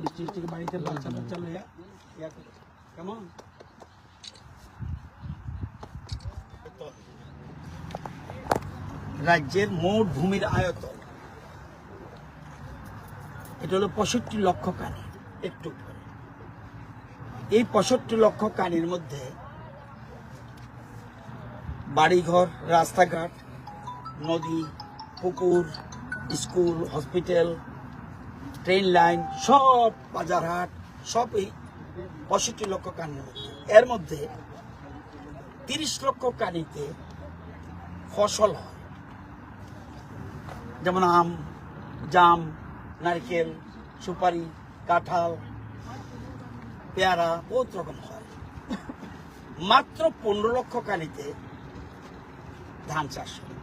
District বাড়িতে বাচ্চা বাচ্চা লইয়া কেমন রাজ্যের মোট ভূমির আয়তন। এটা হলো পঁয়ষট্টি লক্ষ কানি, একটু এই পঁয়ষট্টি লক্ষ কানির মধ্যে বাড়িঘর, রাস্তাঘাট, নদী, পুকুর, স্কুল, হসপিটাল, ট্রেন লাইন, সব বাজারহাট, সব এই পঁয়ষট্টি লক্ষ কানির মধ্যে। এর মধ্যে তিরিশ লক্ষ কানিতে ফসল হয়। যেমন আম, জাম, নারকেল, সুপারি, কাঁঠাল, পেয়ারা, বহুত রকম হয়। মাত্র পনেরো লক্ষ কানিতে ধান চাষ হয়।